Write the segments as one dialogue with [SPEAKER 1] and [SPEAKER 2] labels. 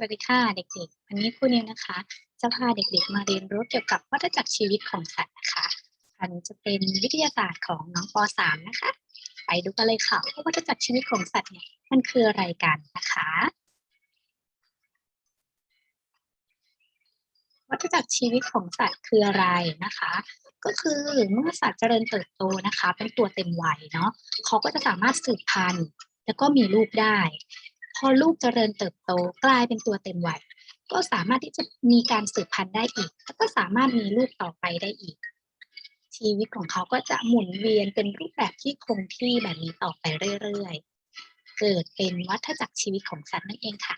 [SPEAKER 1] สวัสดีค่ะเด็กๆ วันนี้ครูนิวนะคะจะพาเด็กๆมาเรียนรู้เกี่ยวกับวัฏจักรชีวิตของสัตว์นะคะอันจะเป็นวิทยาศาสตร์ของน้องป .3 นะคะ ไปดูกันเลยค่ะว่าวัฏจักรชีวิตของสัตว์เนี่ยมันคืออะไรกันนะคะ วัฏจักรชีวิตของสัตว์คืออะไรนะคะ ก็คือเมื่อสัตว์เจริญเติบโตนะคะ เป็นตัวเต็มวัยเนาะเขาก็จะสามารถสืบพันธุ์แล้วก็มีลูกได้ พอลูกเจริญเติบโตกลายเป็นตัวเต็มวัยก็สามารถที่จะมีการสืบพันธุ์ได้อีก แล้วก็สามารถมีลูกต่อไปได้อีก ชีวิตของเขาก็จะหมุนเวียนเป็นรูปแบบที่คงที่แบบนี้ต่อไปเรื่อยๆ เกิดเป็นวัฏจักรชีวิตของสัตว์นั่นเองค่ะ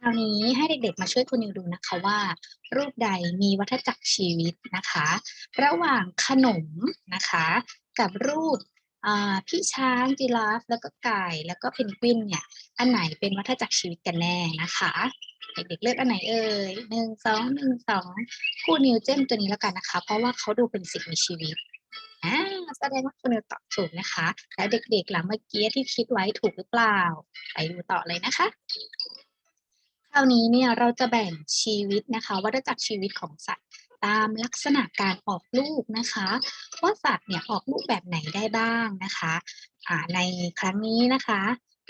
[SPEAKER 1] คราวนี้ให้เด็กๆมาช่วยคุณนิวดูนะคะว่า รูปใดมีวัฏจักรชีวิตนะคะ ระหว่างขนมนะคะ กับรูป พี่ช้างจีราฟแล้วก็ไก่แล้วก็เพนกวินเนี่ยอันไหนเป็นวัฏจักรชีวิตกันแน่นะคะเด็กๆเลือกอันไหนเอ่ยหนึ่งสองหนึ่งสองคู่นิวเจมตัวนี้แล้วกันนะคะ เพราะว่าเขาดูเป็นสิ่งมีชีวิตอ่าแสดงว่าคุณนิวตอบถูกนะคะ แล้วเด็กๆหลังเมื่อกี้ที่คิดไว้ถูกหรือเปล่า ไปดูต่อเลยนะคะคราวนี้เนี่ยเราจะแบ่งชีวิตนะคะวัฏจักรชีวิตของสัตว์ ตามลักษณะการออกลูกนะคะว่าสัตว์เนี่ยออกลูกแบบไหนได้บ้างนะคะในครั้งนี้นะคะ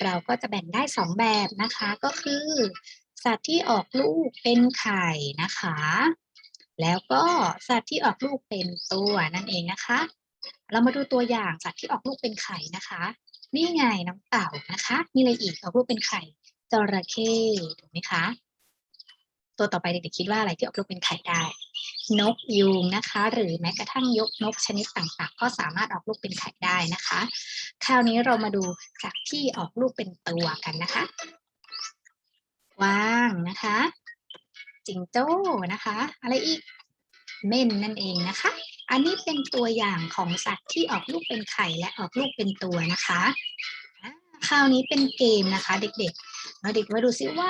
[SPEAKER 1] เราก็จะแบ่งได้สองแบบนะคะก็คือ สัตว์ที่ออกลูกเป็นไข่นะคะ แล้วก็สัตว์ที่ออกลูกเป็นตัวนั่นเองนะคะ เรามาดูตัวอย่างสัตว์ที่ออกลูกเป็นไข่นะคะ นี่ไงน้ำเต่านะคะมีอะไรอีกออกลูกเป็นไข่จระเข้ถูกไหมคะ ตัวต่อไปเด็กๆคิดว่าอะไรที่ออกลูกเป็นไข่ได้ นกยูงนะคะ หรือแม้กระทั่งยกนกชนิดต่างๆ ก็สามารถออกลูกเป็นไข่ได้นะคะ คราวนี้เรามาดูสัตว์ที่ออกลูกเป็นตัวกันนะคะกวางนะคะจิงโจ้นะคะ อะไรอีกเม่นนั่นเองนะคะ อันนี้เป็นตัวอย่างของสัตว์ที่ออกลูกเป็นไข่และออกลูกเป็นตัวนะคะคราวนี้เป็นเกมนะคะ เด็กๆ เด็กมาดูซิว่า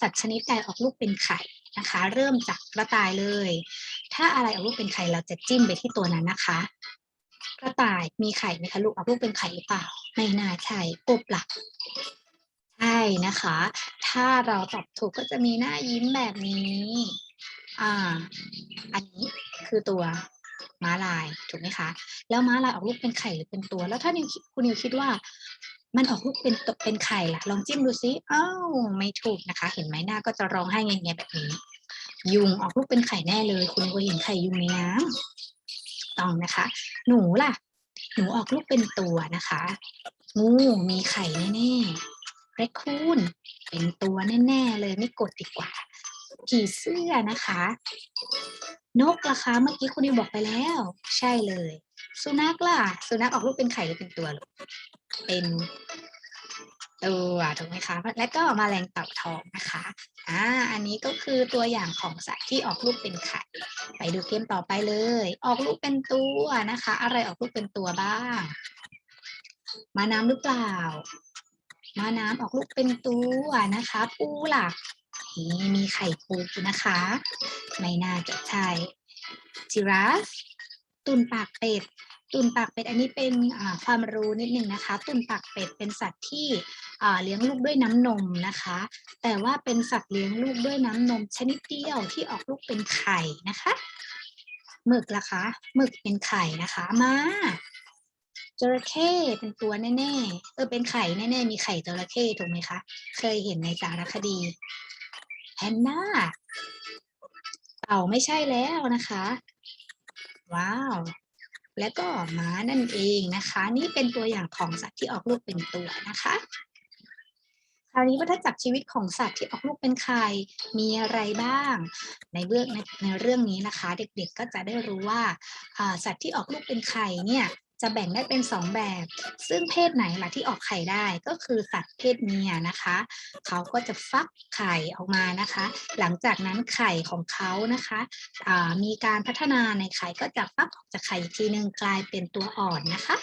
[SPEAKER 1] สัตว์ชนิดใดออกลูกเป็นไข่นะคะ เริ่มจากกระต่ายเลย ถ้าอะไรออกลูกเป็นไข่เราจะจิ้มไปที่ตัวนั้นนะคะ กระต่ายมีไข่ไหมคะลูกออกลูกเป็นไข่หรือเปล่าไม่น่าใช่กบหลักใช่นะคะ ถ้าเราตอบถูกก็จะมีหน้ายิ้มแบบนี้อ่าอันนี้คือตัวม้าลายถูกไหมคะ แล้วม้าลายออกลูกเป็นไข่หรือเป็นตัว แล้วถ้านคุณนิวคิดว่า มันออกลูกเป็นตัวเป็นไข่ล่ะ ลองจิ้มดูซิอ้าวไม่ถูกนะคะ เห็นไหมหน้าก็จะร้องไห้เงี้ยแบบนี้ ยุงออกลูกเป็นไข่แน่เลย คุณเคยเห็นไข่ยุงในน้ำต้องนะคะ หนูล่ะ หนูออกลูกเป็นตัวนะคะ งูมีไข่แน่ๆเรคคูนเป็นตัวแน่ๆเลยไม่กดดีกว่าผีเสื้อนะคะ นกล่ะคะ เมื่อกี้คุณนิวบอกไปแล้ว ใช่เลย สุนัขล่ะ สุนัขออกลูกเป็นไข่หรือเป็นตัวลูกเป็นตัวถูกไหมคะและก็แมลงเต่าทองนะคะอ่าอันนี้ก็คือตัวอย่างของสัตว์ที่ออกลูกเป็นไข่ ไปดูเกมต่อไปเลย ออกลูกเป็นตัวนะคะ อะไรออกลูกเป็นตัวบ้าง มาน้ำหรือเปล่า มาน้ำออกลูกเป็นตัวนะคะ ปูล่ะนี่มีไข่ปูนะคะ ไม่น่าจะใช่จิราฟ ตุนปากเป็ดตุนปากเป็ดอันนี้เป็นความรู้นิดนึงนะคะ ตุนปากเป็ดเป็นสัตว์ที่เลี้ยงลูกด้วยน้ำนมนะคะ แต่ว่าเป็นสัตว์เลี้ยงลูกด้วยน้ำนมชนิดเดียวที่ออกลูกเป็นไข่นะคะหมึกล่ะคะหมึกเป็นไข่นะคะมาจระเข้เป็นตัวแน่ๆเออเป็นไข่แน่ๆมีไข่จระเข้ถูกไหมคะ เคยเห็นในสารคดีแพนด้าเต่าไม่ใช่แล้วนะคะ ว้าว และก็ม้านั่นเองนะคะ นี่เป็นตัวอย่างของสัตว์ที่ออกลูกเป็นตัวนะคะ คราวนี้วัฏจักรชีวิตของสัตว์ที่ออกลูกเป็นไข่มีอะไรบ้าง ในเรื่องในในเรื่องนี้นะคะ เด็กๆก็จะได้รู้ว่าอ่าสัตว์ที่ออกลูกเป็นไข่เนี่ย จะแบ่งได้เป็นสองแบบ ซึ่งเพศไหนล่ะที่ออกไข่ได้ก็คือสัตว์เพศเมียนะคะ เขาก็จะฟักไข่ออกมานะคะ หลังจากนั้นไข่ของเขานะคะมีการพัฒนาในไข่ก็จะฟักออกจากไข่อีกทีหนึ่งกลายเป็นตัวอ่อนนะคะ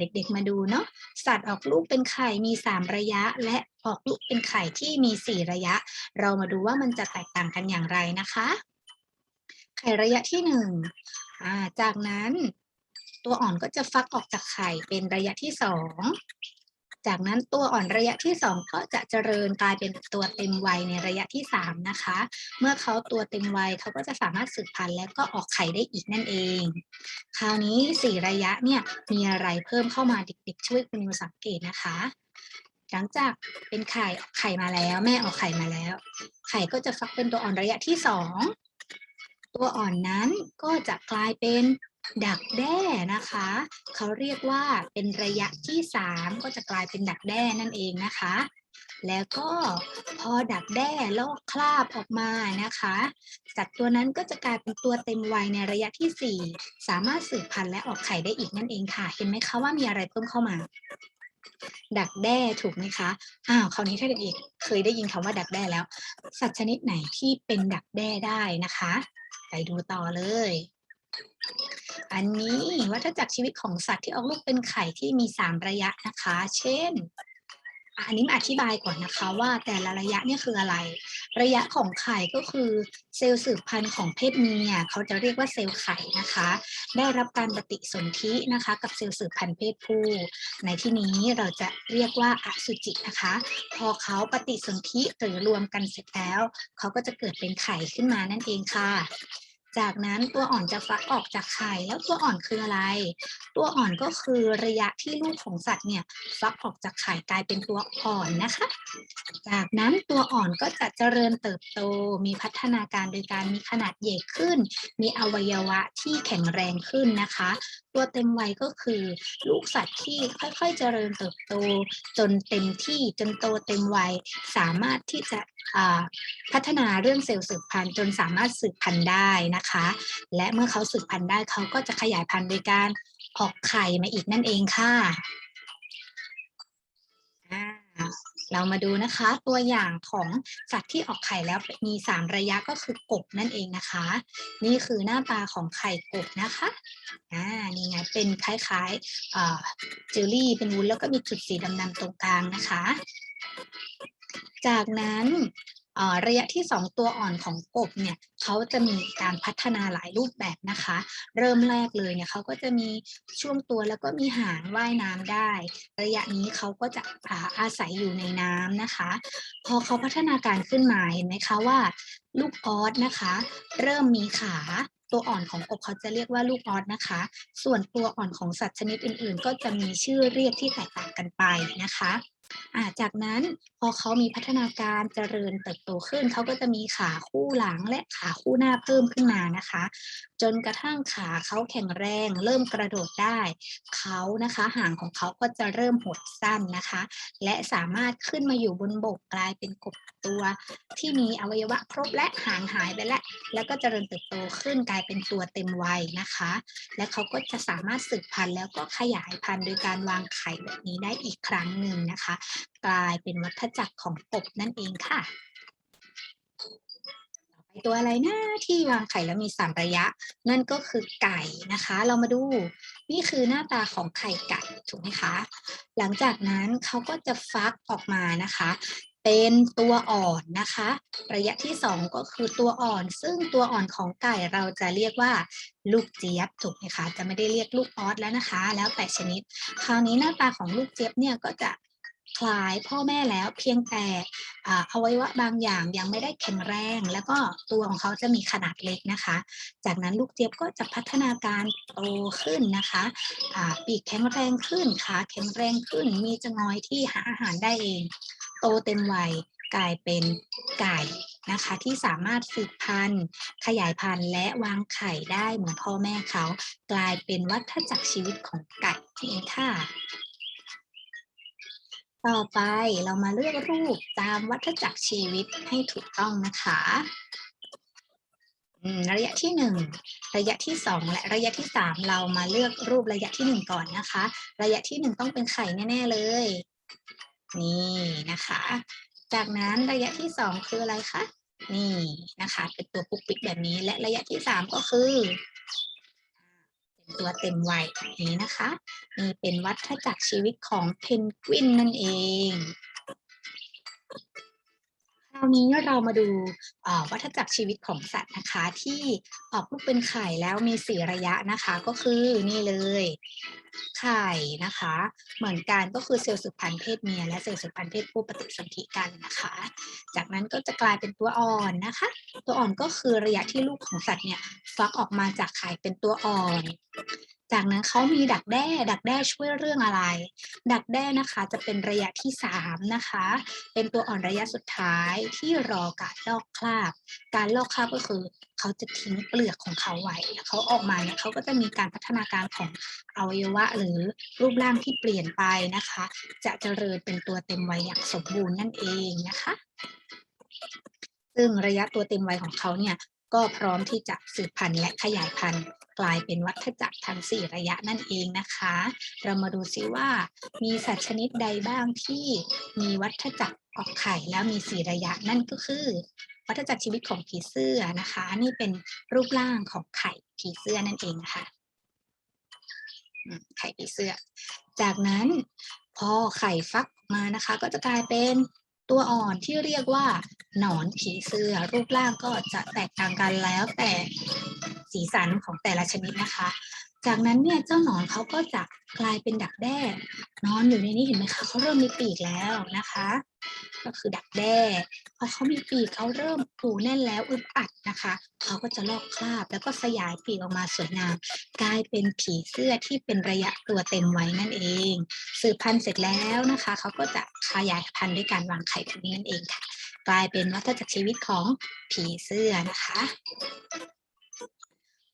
[SPEAKER 1] เด็กๆมาดูเนาะสัตว์ออกลูกเป็นไข่มี 3 ระยะ และออกลูกเป็นไข่ที่มี 4 ระยะ เรามาดูว่ามันจะแตกต่างกันอย่างไรนะคะ ไข่ระยะที่หนึ่งอ่าจากนั้น ตัวอ่อนก็จะฟักออกจากไข่เป็นระยะที่สองจากนั้นตัวอ่อนระยะที่สองก็จะเจริญกลายเป็นตัวเต็มวัยในระยะที่สามนะคะ เมื่อเขาตัวเต็มวัยเขาก็จะสามารถสืบพันธุ์และก็ออกไข่ได้อีกนั่นเอง คราวนี้สี่ระยะเนี่ยมีอะไรเพิ่มเข้ามาเด็กๆช่วยคุณนิวสังเกตนะคะ หลังจากเป็นไข่ออกไข่มาแล้ว แม่ออกไข่มาแล้ว ไข่ก็จะฟักเป็นตัวอ่อนระยะที่สองตัวอ่อนนั้นก็จะกลายเป็น ดักแด้นะคะ เขาเรียกว่าเป็นระยะที่สามก็จะกลายเป็นดักแด้นั่นเองนะคะ แล้วก็พอดักแด้ลอกคราบออกมานะคะสัตว์ตัวนั้นก็จะกลายเป็นตัวเต็มวัยในระยะที่สี่สามารถสืบพันธุ์และออกไข่ได้อีกนั่นเองค่ะ เห็นไหมคะว่ามีอะไรเพิ่มเข้ามา ดักแด้ถูกไหมคะอ้าวคราวนี้ถ้าเด็กๆเคยได้ยินคำว่าดักแด้แล้ว สัตว์ชนิดไหนที่เป็นดักแด้ได้นะคะ ไปดูต่อเลย อันนี้วัฏจักรชีวิตของสัตว์ที่ออกลูกเป็นไข่ที่มีสามระยะนะคะ เช่น อันนี้มาอธิบายก่อนนะคะว่าแต่ละระยะเนี่ยคืออะไร ระยะของไข่ก็คือเซลล์สืบพันธุ์ของเพศเมียเขาจะเรียกว่าเซลล์ไข่นะคะ ได้รับการปฏิสนธินะคะ กับเซลล์สืบพันธุ์เพศผู้ ในที่นี้เราจะเรียกว่าอสุจินะคะ พอเขาปฏิสนธิหรือรวมกันเสร็จแล้ว เขาก็จะเกิดเป็นไข่ขึ้นมานั่นเองค่ะ จากนั้นตัวอ่อนจะฟักออกจากไข่ แล้วตัวอ่อนคืออะไร ตัวอ่อนก็คือระยะที่ลูกของสัตว์เนี่ยฟักออกจากไข่กลายเป็นตัวอ่อนนะคะ จากนั้นตัวอ่อนก็จะเจริญเติบโต มีพัฒนาการโดยการมีขนาดใหญ่ขึ้น มีอวัยวะที่แข็งแรงขึ้นนะคะ ตัวเต็มวัยก็คือลูกสัตว์ที่ค่อยๆเจริญเติบโตจนเต็มที่จนโตเต็มวัยสามารถที่จะ พัฒนาเรื่องเซลล์สืบพันธุ์จนสามารถสืบพันธุ์ได้นะคะ และเมื่อเขาสืบพันธุ์ได้เขาก็จะขยายพันธุ์โดยการออกไข่มาอีกนั่นเองค่ะเรามาดูนะคะตัวอย่างของสัตว์ที่ออกไข่แล้วมีสามระยะก็คือกบนั่นเองนะคะ นี่คือหน้าตาของไข่กบนะคะอ่านี่ไงเป็นคล้ายๆเจลลี่เป็นวุ้นแล้วก็มีจุดสีดำๆตรงกลางนะคะ จากนั้นระยะที่ 2 ตัวอ่อนของกบเนี่ยเขาจะมีการพัฒนาหลายรูปแบบนะคะ เริ่มแรกเลยเนี่ยเขาก็จะมีช่วงตัวแล้วก็มีหางว่ายน้ำได้ ระยะนี้เขาก็จะอาอาศัยอยู่ในน้ำนะคะ พอเขาพัฒนาการขึ้นมาเห็นไหมคะว่า ลูกออสนะคะ เริ่มมีขาตัวอ่อนของกบเขาจะเรียกว่าลูกออสนะคะ ส่วนตัวอ่อนของสัตว์ชนิดอื่น ๆ ก็จะมีชื่อเรียกที่แตกต่างกันไปนะคะ จากนั้นพอเขามีพัฒนาการเจริญเติบโตขึ้น เขาก็จะมีขาคู่หลังและขาคู่หน้าเพิ่มขึ้นมานะคะ จนกระทั่งขาเขาแข็งแรง เริ่มกระโดดได้ เขานะคะหางของเขาก็จะเริ่มหดสั้นนะคะ และสามารถขึ้นมาอยู่บนบกกลายเป็นกบตัวที่มีอวัยวะครบและหางหายไปแล้วแล้วก็เจริญเติบโตขึ้นกลายเป็นตัวเต็มวัยนะคะ และเขาก็จะสามารถสืบพันธุ์แล้วก็ขยายพันธุ์โดยการวางไข่แบบนี้ได้อีกครั้งหนึ่งนะคะกลายเป็นวัฏจักรของกบนั่นเองค่ะตัวอะไรนะที่วางไข่แล้วมีสามระยะ นั่นก็คือไก่นะคะ เรามาดูนี่คือหน้าตาของไข่ไก่ถูกไหมคะ หลังจากนั้นเขาก็จะฟักออกมานะคะ เป็นตัวอ่อนนะคะ ระยะที่สองก็คือตัวอ่อน ซึ่งตัวอ่อนของไก่เราจะเรียกว่าลูกเจี๊ยบถูกไหมคะจะไม่ได้เรียกลูกออสแล้วนะคะ แล้วแต่ชนิด คราวนี้หน้าตาของลูกเจี๊ยบเนี่ยก็จะ ล้ายพ่อแม่แล้วเพียงแต่อวัยวะบางอย่างยังไม่ได้แข็งแรง แล้วก็ตัวของเขาจะมีขนาดเล็กนะคะ จากนั้นลูกเจี๊ยบก็จะพัฒนาการโตขึ้นนะคะปีกแข็งแรงขึ้นขาแข็งแรงขึ้น มีจะงอยที่หาอาหารได้เอง โตเต็มวัยกลายเป็นไก่นะคะที่สามารถสืบพันธุ์ ขยายพันธุ์และวางไข่ได้เหมือนพ่อแม่เขา กลายเป็นวัฏจักรชีวิตของไก่นี่เองค่ะ ต่อไปเรามาเลือกรูปตามวัฏจักรชีวิตให้ถูกต้องนะคะระยะที่หนึ่งระยะที่สองและระยะที่สามเรามาเลือกรูประยะที่หนึ่งก่อนนะคะ ระยะที่หนึ่งต้องเป็นไข่แน่ ๆ เลย นี่นะคะ จากนั้นระยะที่สองคืออะไรคะ นี่นะคะ เป็นตัวปุ๊กปิ๊กแบบนี้และระยะที่สามก็คือ ตัวเต็มวัยแบบนี้นะคะนี่เป็นวัฏจักรชีวิตของเพนกวินนั่นเองาวราวนี้เรามาดูวัฏจักรชีวิตของสัตว์นะคะ ที่ออกลูกเป็นไข่แล้วมีสี่ระยะนะคะ ก็คือนี่เลย ไข่นะคะ เหมือนกันก็คือเซลล์สืบพันธุ์เพศเมียและเซลล์สืบพันธุ์เพศผู้ปฏิสนธิกันนะคะ จากนั้นก็จะกลายเป็นตัวอ่อนนะคะ ตัวอ่อนก็คือระยะที่ลูกของสัตว์เนี่ยฟักออกมาจากไข่เป็นตัวอ่อน จากนั้นเขามีดักแด้ ดักแด้ช่วยเรื่องอะไร ดักแด้นะคะจะเป็นระยะที่สามนะคะ เป็นตัวอ่อนระยะสุดท้ายที่รอการลอกคราบ การลอกคราบก็คือเขาจะทิ้งเปลือกของเขาไว้เขาออกมาเนี่ยเขาก็จะมีการพัฒนาการของอวัยวะ หรือรูปร่างที่เปลี่ยนไปนะคะ จะเจริญเป็นตัวเต็มวัยอย่างสมบูรณ์นั่นเองนะคะ ซึ่งระยะตัวเต็มวัยของเขาเนี่ยก็พร้อมที่จะสืบพันธุ์และขยายพันธุ์ กลายเป็นวัฏจักรทั้งสี่ระยะนั่นเองนะคะ เรามาดูซิว่า มีสัตว์ชนิดใดบ้างที่มีวัฏจักรออกไข่แล้วมีสี่ระยะนั่นก็คือ วัฏจักรชีวิตของผีเสื้อนะคะ นี่เป็นรูปร่างของไข่ผีเสื้อนั่นเองนะคะไข่ผีเสื้อ จากนั้นพอไข่ฟักออกมานะคะ ก็จะกลายเป็นตัวอ่อนที่เรียกว่าหนอนผีเสื้อ รูปร่างก็จะแตกต่างกันแล้วแต่ สีสันของแต่ละชนิดนะคะ จากนั้นเนี่ยเจ้าหนอนเขาก็จะกลายเป็นดักแด้นอนอยู่ในนี้เห็นไหมคะเขาเริ่มมีปีกแล้วนะคะ ก็คือดักแด้พอเขามีปีกเขาเริ่มปูแน่นแล้วอึดอัดนะคะเขาก็จะลอกคราบแล้วก็สยายปีกออกมาสวยงามกลายเป็นผีเสื้อที่เป็นระยะตัวเต็มไว้นั่นเอง สืบพันธุ์เสร็จแล้วนะคะเขาก็จะขยายพันธุ์ด้วยการวางไข่แบบนี้นั่นเองค่ะกลายเป็นวัฏจักรชีวิตของผีเสื้อนะคะ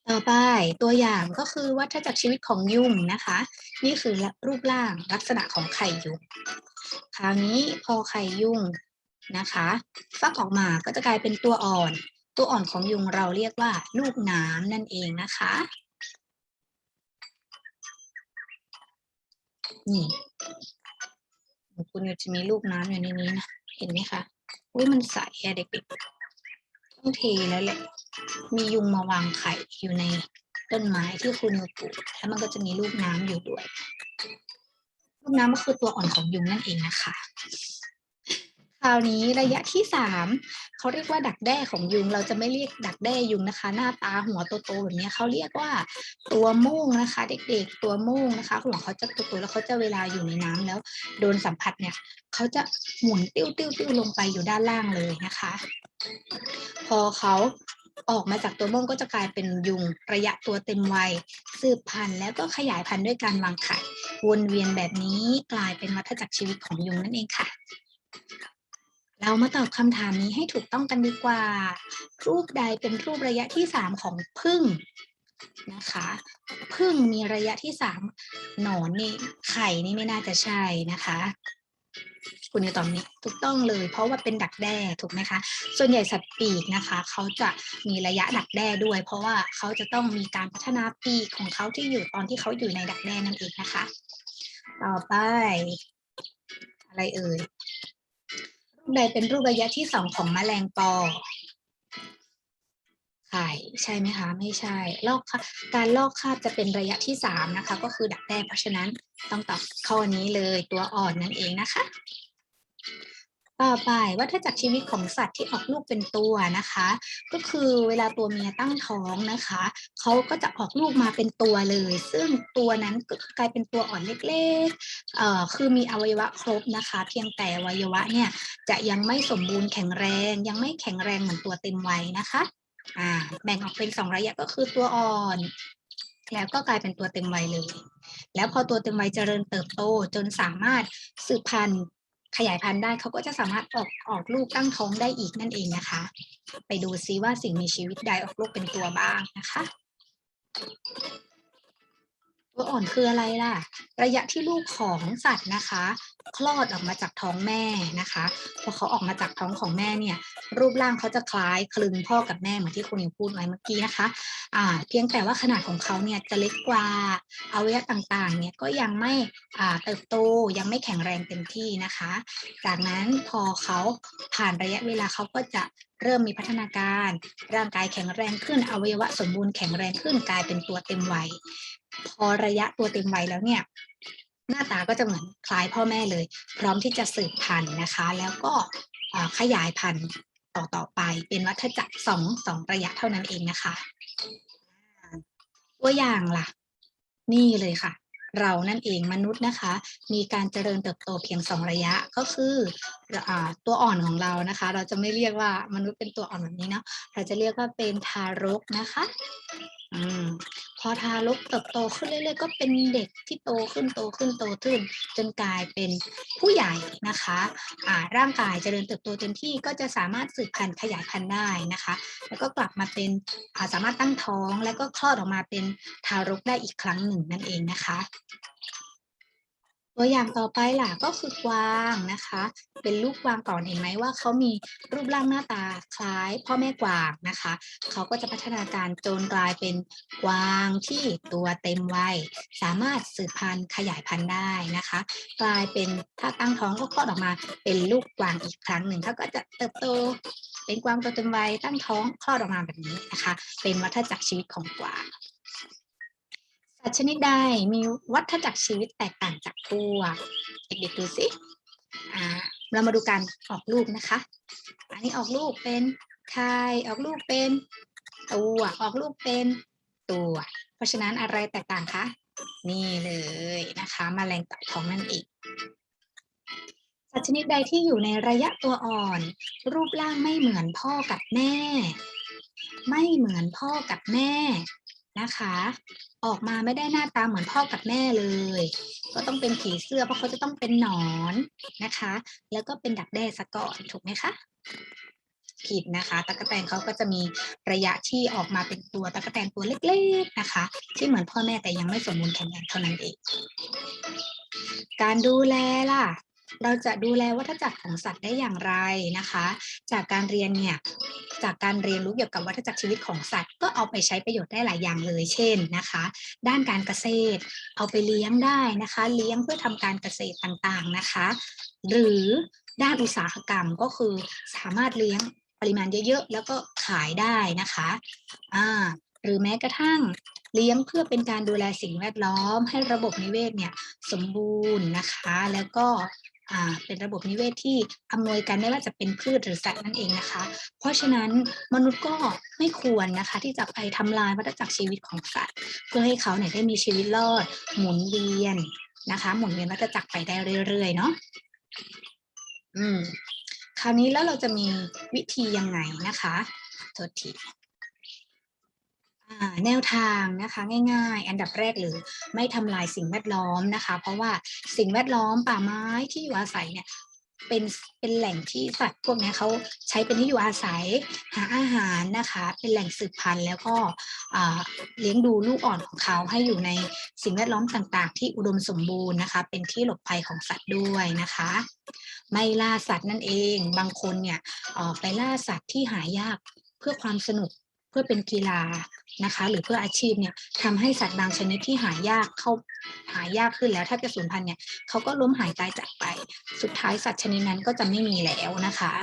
[SPEAKER 1] ต่อไปตัวอย่างก็คือวัฏจักรชีวิตของยุงนะคะ นี่คือรูปร่างลักษณะของไข่ยุง คราวนี้พอไข่ยุงนะคะฟักออกมาก็จะกลายเป็นตัวอ่อน ตัวอ่อนของยุงเราเรียกว่าลูกน้ำนั่นเองนะคะนี่คุณจะมีลูกน้ำอยู่ในนี้นะเห็นไหมคะอุ้ยมันใสอะเด็กๆ ต้องเทแล้วแหละ มียุงมาวางไข่อยู่ในต้นไม้ที่คุณนิวปลูกแล้วมันก็จะมีลูกน้ำอยู่ด้วย ลูกน้ำก็คือตัวอ่อนของยุงนั่นเองนะคะ คราวนี้ระยะที่สามเขาเรียกว่าดักแด้ของยุง เราจะไม่เรียกดักแด้ยุงนะคะ หน้าตาหัวโตๆแบบนี้เขาเรียกว่าตัวมุ่งนะคะ เด็กๆตัวมุ่งนะคะ หัวเขาจะโตๆแล้วเขาจะเวลาอยู่ในน้ำแล้ว โดนสัมผัสเนี่ยเขาจะหมุนติ้วติ้วติ้วลงไปอยู่ด้านล่างเลยนะคะ พอเขาออกมาจากตัวม่วงก็จะกลายเป็นยุงระยะตัวเต็มวัยสืบพันธุ์แล้วก็ขยายพันธุ์ด้วยการวางไข่วนเวียนแบบนี้กลายเป็นวัฏจักรชีวิตของยุงนั่นเองค่ะ เรามาตอบคำถามนี้ให้ถูกต้องกันดีกว่า รูปใดเป็นรูประยะที่สามของผึ้งนะคะผึ้งมีระยะที่สามหนอนนี่ไข่นี่ไม่น่าจะใช่นะคะ คุณอยู่ตอนนี้ถูกต้องเลย เพราะว่าเป็นดักแด้ถูกไหมคะ ส่วนใหญ่สัตว์ปีกนะคะ เขาจะมีระยะดักแด้ด้วย เพราะว่าเขาจะต้องมีการพัฒนาปีกของเขาที่อยู่ตอนที่เขาอยู่ในดักแด้นั่นเองนะคะ ต่อไป อะไรเอ่ย ใดเป็นรูประยะที่สองของแมลงปอไข่ใช่ไหมคะ ไม่ใช่ ลอกคาการลอกคราบจะเป็นระยะที่สามนะคะ ก็คือดักแด้เพราะฉะนั้นต้องตอบข้อนี้เลยตัวอ่อนนั่นเองนะคะ ต่อไปวัฏจักรชีวิตของสัตว์ที่ออกลูกเป็นตัวนะคะ ก็คือเวลาตัวเมียตั้งท้องนะคะเขาก็จะออกลูกมาเป็นตัวเลย ซึ่งตัวนั้นก็กลายเป็นตัวอ่อนเล็กๆเอ่อคือมีอวัยวะครบนะคะ เพียงแต่อวัยวะเนี่ยจะยังไม่สมบูรณ์แข็งแรง ยังไม่แข็งแรงเหมือนตัวเต็มวัยนะคะอ่าแบ่งออกเป็นสองระยะก็คือตัวอ่อน แล้วก็กลายเป็นตัวเต็มวัยเลย แล้วพอตัวเต็มวัยเจริญเติบโตจนสามารถสืบพันธุ์ ขยายพันธุ์ได้เขาก็จะสามารถออกออกลูกตั้งท้องได้อีกนั่นเองนะคะ ไปดูซิว่าสิ่งมีชีวิตใดออกลูกเป็นตัวบ้างนะคะ ตัวอ่อนคืออะไรล่ะ ระยะที่ลูกของสัตว์นะคะ คลอดออกมาจากท้องแม่นะคะพอเขาออกมาจากท้องของแม่เนี่ย รูปร่างเขาจะคล้ายคลึงพ่อกับแม่เหมือนที่คุณนิวพูดไว้เมื่อกี้นะคะอ่าเพียงแต่ว่าขนาดของเขาเนี่ยจะเล็กกว่าอวัยวะต่างๆ เนี่ยก็ยังไม่อ่าเติบโตยังไม่แข็งแรงเต็มที่นะคะ จากนั้นพอเขาผ่านระยะเวลาเขาก็จะเริ่มมีพัฒนาการ ร่างกายแข็งแรงขึ้นอวัยวะสมบูรณ์แข็งแรงขึ้นกลายเป็นตัวเต็มวัย พอระยะตัวเต็มวัยแล้วเนี่ยหน้าตาก็จะเหมือนคล้ายพ่อแม่เลย พร้อมที่จะสืบพันธุ์นะคะ แล้วก็ขยายพันธุ์ต่อต่อไปเป็นวัฏจักรสองสองระยะเท่านั้นเองนะคะ ตัวอย่างล่ะ นี่เลยค่ะ เรานั่นเองมนุษย์นะคะ มีการเจริญเติบโตเพียงสองระยะก็คืออตัวอ่อนของเรานะคะ เราจะไม่เรียกว่ามนุษย์เป็นตัวอ่อนแบบนี้เนาะเราจะเรียกว่าเป็นทารกนะคะ อืมพอทารกเติบโตขึ้นเรื่อยๆก็เป็นเด็กที่โตขึ้นโตขึ้นโตขึ้น จนกลายเป็นผู้ใหญ่นะคะอ่าร่างกายเจริญเติบโตเต็มที่ก็จะสามารถสืบพันธุ์ขยายพันธุ์ได้นะคะ แล้วก็กลับมาเป็นสามารถตั้งท้อง แล้วก็คลอดออกมาเป็นทารกได้อีกครั้งหนึ่งนั่นเองนะคะ ตัวอย่างต่อไปล่ะก็คือกวางนะคะ เป็นลูกกวางก่อนเห็นไหมว่าเขามีรูปร่างหน้าตาคล้ายพ่อแม่กวางนะคะเขาก็จะพัฒนาการจนกลายเป็นกวางที่ตัวเต็มวัยสามารถสืบพันธุ์ขยายพันธุ์ได้นะคะ กลายเป็นถ้าตั้งท้องก็คลอดออกมาเป็นลูกกวางอีกครั้งหนึ่งเขาก็จะเติบโตเป็นกวางตัวเต็มวัยตั้งท้องคลอดออกมาแบบนี้นะคะ เป็นวัฏจักรชีวิตของกวาง สัตว์ชนิดใดมีวัฏจักรชีวิตแตกต่างจากพวเด็กๆดูสิอ่าเรามาดูการออกลูกนะคะ อันนี้ออกลูกเป็นไข่ออกลูกเป็นตัวออกลูกเป็นตัว เพราะฉะนั้นอะไรแตกต่างคะนี่เลยนะคะมแมลงเต่าทองนั่นเองสัตว์ชนิดใดที่อยู่ในระยะตัวอ่อน รูปร่างไม่เหมือนพ่อกับแม่ ไม่เหมือนพ่อกับแม่ นะคะ ออกมาไม่ได้หน้าตาเหมือนพ่อกับแม่เลย ก็ต้องเป็นผีเสื้อเพราะเขาจะต้องเป็นหนอนนะคะ แล้วก็เป็นดักแด้ซะก่อนถูกไหมคะผิดนะคะตะกแตนเขาก็จะมีระยะที่ออกมาเป็นตัวตะกแตนตัวเล็กๆนะคะ ที่เหมือนพ่อแม่แต่ยังไม่สมบูรณ์แข็งแรงเท่านั้นเอง การดูแลล่ะ เราจะดูแลวัฏจักรของสัตว์ได้อย่างไรนะคะ จากการเรียนเนี่ยจากการเรียนรู้เกี่ยวกับวัฏจักรชีวิตของสัตว์ ก็เอาไปใช้ประโยชน์ได้หลายอย่างเลย เช่นนะคะ ด้านการเกษตร เอาไปเลี้ยงได้นะคะ เลี้ยงเพื่อทำการเกษตรต่างๆนะคะ หรือด้านอุตสาหกรรมก็คือสามารถเลี้ยงปริมาณเยอะๆ แล้วก็ขายได้นะคะอ่าหรือแม้กระทั่งเลี้ยงเพื่อเป็นการดูแลสิ่งแวดล้อม ให้ระบบนิเวศเนี่ยสมบูรณ์นะคะ แล้วก็ เป็นระบบนิเวศที่อำนวยการไม่ว่าจะเป็นพืชหรือสัตว์นั่นเองนะคะ เพราะฉะนั้นมนุษย์ก็ไม่ควรนะคะ ที่จะไปทำลายวัฏจักรชีวิตของสัตว์ เพื่อให้เขาเนี่ยได้มีชีวิตรอด หมุนเวียนนะคะ หมุนเวียนวัฏจักรไปได้เรื่อยๆเนาะอืมคราวนี้แล้วเราจะมีวิธียังไงนะคะโทษที แนวทางนะคะง่าย ๆ อันดับแรกเลยไม่ทำลายสิ่งแวดล้อมนะคะ เพราะว่าสิ่งแวดล้อมป่าไม้ที่อยู่อาศัยเนี่ยเป็นเป็นแหล่งที่สัตว์พวกนี้เขาใช้เป็นที่อยู่อาศัยหาอาหารนะคะ เป็นแหล่งสืบพันธุ์แล้วก็เลี้ยงดูลูกอ่อนของเขาให้อยู่ในสิ่งแวดล้อมต่างๆ ที่อุดมสมบูรณ์นะคะ เป็นที่หลบภัยของสัตว์ด้วยนะคะ ไม่ล่าสัตว์นั่นเองบางคนเนี่ยเอ่อไปล่าสัตว์ที่หายากเพื่อความสนุก เพื่อเป็นกีฬานะคะ หรือเพื่ออาชีพเนี่ยทำให้สัตว์บางชนิดที่หายากเข้าหายากขึ้นแล้วถ้าจะสูญพันธุ์เนี่ยเขาก็ล้มหายตายจากไป สุดท้ายสัตว์ชนิดนั้นก็จะไม่มีแล้วนะคะ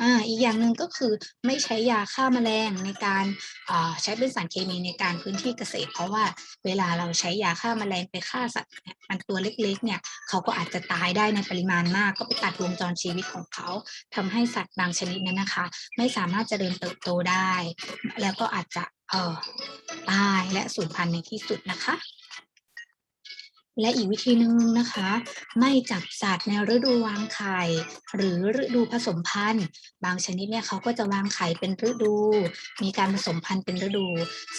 [SPEAKER 1] อ่าอีกอย่างหนึ่งก็คือไม่ใช้ยาฆ่าแมลงในการอ่าใช้เป็นสารเคมีในการพื้นที่เกษตร เพราะว่าเวลาเราใช้ยาฆ่าแมลงไปฆ่าสัตว์เนี่ยมันตัวเล็กๆเนี่ยเขาก็อาจจะตายได้ในปริมาณมาก ก็ไปตัดวงจรชีวิตของเขาทำให้สัตว์บางชนิดนั้นนะคะ ไม่สามารถจะเจริญเติบโตได้ แล้วก็อาจจะเอ่อตายและสูญพันธุ์ในที่สุดนะคะ และอีกวิธีหนึ่งนะคะ ไม่จับสัตว์ในฤดูวางไข่ หรือฤดูผสมพันธุ์ บางชนิดเนี่ยเขาก็จะวางไข่เป็นฤดู มีการผสมพันธุ์เป็นฤดู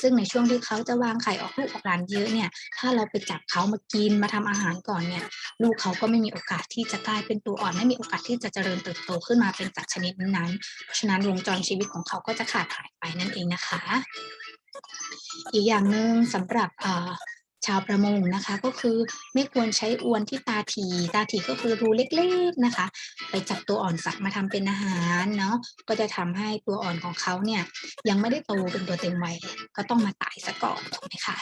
[SPEAKER 1] ซึ่งในช่วงที่เขาจะวางไข่ออกลูกออกหลานเยอะเนี่ย ถ้าเราไปจับเขามากินมาทำอาหารก่อนเนี่ย ลูกเขาก็ไม่มีโอกาสที่จะกลายเป็นตัวอ่อนไม่มีโอกาสที่จะเจริญเติบโตขึ้นมาเป็นสัตว์ชนิดนั้นเพราะฉะนั้นวงจรชีวิตของเขาก็จะขาดหายไปนั่นเองนะคะ อีกอย่างหนึ่งสำหรับเอ่อ ชาวประมงนะคะ ก็คือไม่ควรใช้อวนที่ตาถีตาถีก็คือรูเล็กๆนะคะ ไปจับตัวอ่อนสัตว์มาทำเป็นอาหารเนาะก็จะทำให้ตัวอ่อนของเขาเนี่ยยังไม่ได้โตเป็นตัวเต็มวัยก็ต้องมาตายซะก่อนถูกไหมคะ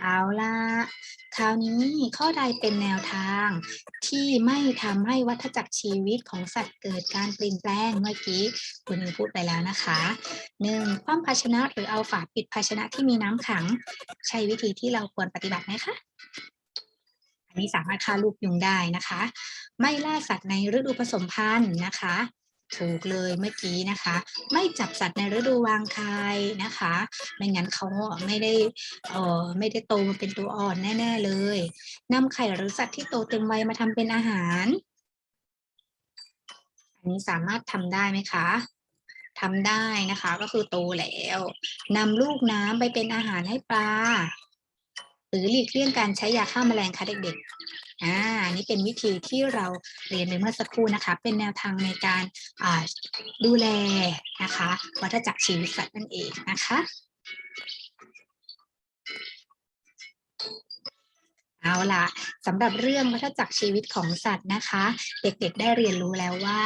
[SPEAKER 1] เอาละ คราวนี้ข้อใดเป็นแนวทางที่ไม่ทำให้วัฏจักรชีวิตของสัตว์เกิดการเปลี่ยนแปลงเมื่อกี้คุณพูดไปแล้วนะคะหนึ่งคว่ำภาชนะหรือเอาฝาปิดภาชนะที่มีน้ำขัง ใช่วิธีที่เราควรปฏิบัติไหมคะอันอันนี้สามารถฆ่าลูกยุงได้นะคะ ไม่ล่าสัตว์ในฤดูผสมพันธุ์นะคะ ถูกเลยเมื่อกี้นะคะ ไม่จับสัตว์ในฤดูวางไข่นะคะ ไม่งั้นเขาไม่ได้เอ่อไม่ได้โตมาเป็นตัวอ่อนแน่ๆเลยนำไข่หรือสัตว์ที่โตเต็มวัยมาทำเป็นอาหาร อันนี้สามารถทำได้ไหมคะทำได้นะคะก็คือโตแล้วนำลูกน้ำไปเป็นอาหารให้ปลา หรือหลีกเลี่ยงการใช้ยาฆ่าแมลงคะเด็กๆ อ่านี่เป็นวิธีที่เราเรียนไปเมื่อสักครู่นะคะ เป็นแนวทางในการดูแลนะคะวัฏจักรชีวิตสัตว์นั่นเองนะคะ เอาละสำหรับเรื่องวัฏจักรชีวิตของสัตว์นะคะ เด็กๆได้เรียนรู้แล้วว่า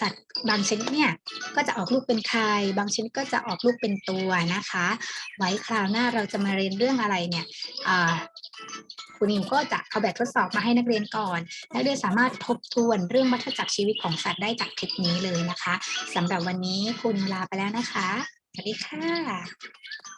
[SPEAKER 1] สัตว์บางชนิดเนี่ยก็จะออกลูกเป็นไข่บางชนิดก็จะออกลูกเป็นตัวนะคะ ไว้คราวหน้าเราจะมาเรียนเรื่องอะไรเนี่ยคุณนิวก็จะเอาแบบทดสอบมาให้นักเรียนก่อน นักเรียนสามารถทบทวนเรื่องวัฏจักรชีวิตของสัตว์ได้จากคลิปนี้เลยนะคะสำหรับวันนี้คุณลาไปแล้วนะคะสวัสดีค่ะ